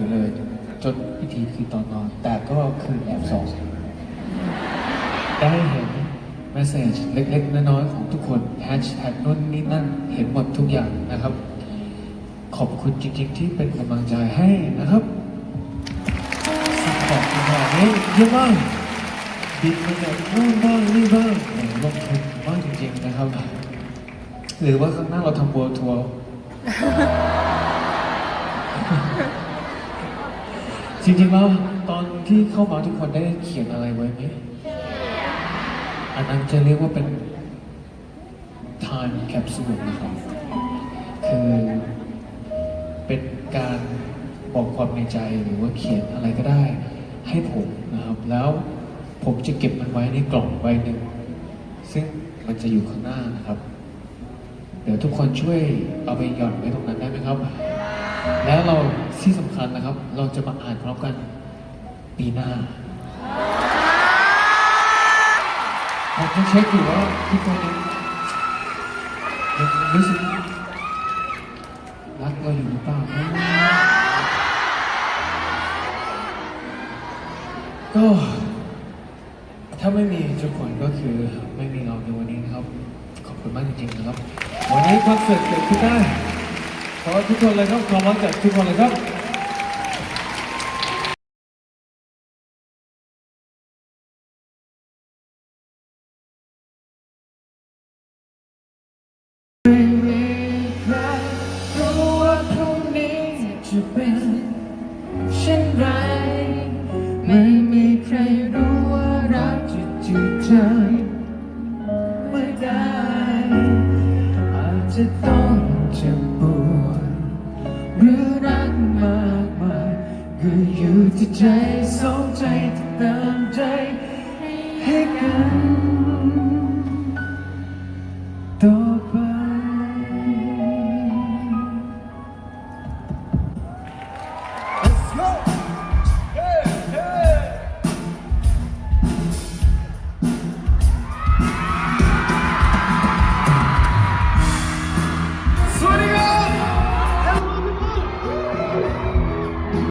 ถือเลย จนพิธีคือตอนนอน แต่ก็คือแอบส่องได้เห็นเมสเซจเล็ก ๆ น้อยๆของทุกคนแฮชแท็กนู่นนี่นั่นเห็นหมดทุกอย่างนะครับ ขอบคุณจริงๆ ที่เป็นกำลังใจให้นะครับสัพพอร์ตขนาดนี้เยอะมากบินมาจากนู่นบ้างนี่บ้างลงทุนมากจริงๆนะครับ หรือว่าข้งหน้าเราทำ World Tour จริ ริงๆแล้วตอนที่เข้ามาทุกคนได้เขียนอะไรไว้ไหมอันนั้นจะเรียกว่าเป็น time capsule นะครับคือเป็นการบอกความในใจหรือว่าเขียนอะไรก็ได้ ให้ผมนะครับ แล้วผมจะเก็บมันไว้ในกล่องใบหนึ่งซึ่งมันจะอยู่ข้างหน้านะครับ เดี๋ยวทุกคนช่วยเอาไปหย่อนไว้ตรงนั้นได้ไหมครับ แล้วเราที่สำคัญนะครับ เราจะมาอ่านพร้อมกันปีหน้าผมจะเช็คอยู่ว่าทุกคนยังยังรู้สึกรักเราอยู่หรือเปล่าก็ถ้าไม่มีทุกคนก็คือไม่มีเราในวันนี้นะครับ ขอบคุณมากจริงๆนะครับ วันนี้คอนเสิร์ตเกิดขึ้นได้ ขอทุกคนเลยครับความรักจากทุกคนเลยครับจะเป็นเช่นไร ไม่มีใครรู้ว่ารักจะจืดจางเมื่อใดอาจจะต้อง จ็บปวดหรือรักมากมายก็อยู่ที่ใจสองใจที่ตามใจให้กัน